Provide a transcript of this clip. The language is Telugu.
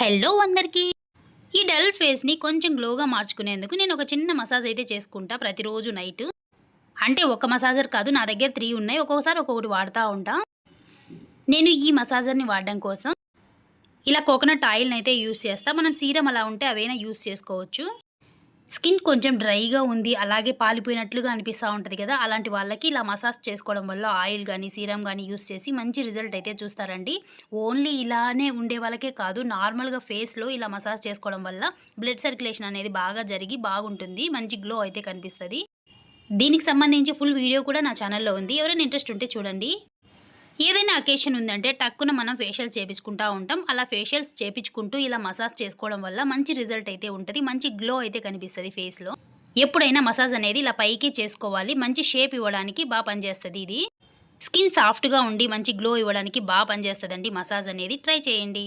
హలో అందరికీ. ఈ డల్ ఫేస్ని కొంచెం గ్లోగా మార్చుకునేందుకు నేను ఒక చిన్న మసాజ్ అయితే చేసుకుంటా ప్రతిరోజు నైట్. అంటే ఒక మసాజర్ కాదు నా దగ్గర త్రీ ఉన్నాయి. ఒక్కొక్కసారి ఒక్కొక్కటి వాడుతూ ఉంటా. నేను ఈ మసాజర్ని వాడడం కోసం ఇలా కోకోనట్ ఆయిల్ని అయితే యూస్ చేస్తా. మనం సీరం అలా ఉంటే అవైనా యూస్ చేసుకోవచ్చు. స్కిన్ కొంచెం డ్రైగా ఉంది అలాగే పాలిపోయినట్లుగా అనిపిస్తూ ఉంటుంది కదా. అలాంటి వాళ్ళకి ఇలా మసాజ్ చేసుకోవడం వల్ల ఆయిల్ కానీ సీరం కానీ యూస్ చేసి మంచి రిజల్ట్ అయితే చూస్తారండి. ఓన్లీ ఇలానే ఉండే వాళ్ళకే కాదు నార్మల్గా ఫేస్లో ఇలా మసాజ్ చేసుకోవడం వల్ల బ్లడ్ సర్క్యులేషన్ అనేది బాగా జరిగి బాగుంటుంది మంచి గ్లో అయితే కనిపిస్తుంది. దీనికి సంబంధించి ఫుల్ వీడియో కూడా నా ఛానల్లో ఉంది. ఎవరైనా ఇంట్రెస్ట్ ఉంటే చూడండి. ఏదైనా అకేషన్ ఉందంటే టక్కున మనం ఫేషియల్ చేపించుకుంటూ ఉంటాం. అలా ఫేషియల్స్ చేపించుకుంటూ ఇలా మసాజ్ చేసుకోవడం వల్ల మంచి రిజల్ట్ అయితే ఉంటుంది. మంచి గ్లో అయితే కనిపిస్తుంది ఫేస్లో ఎప్పుడైనా మసాజ్ అనేది ఇలా పైకి చేసుకోవాలి. మంచి షేప్ ఇవ్వడానికి బాగా పనిచేస్తుంది ఇది. స్కిన్ సాఫ్ట్గా ఉండి మంచి గ్లో ఇవ్వడానికి బాగా పనిచేస్తుందండి మసాజ్ అనేది. ట్రై చేయండి.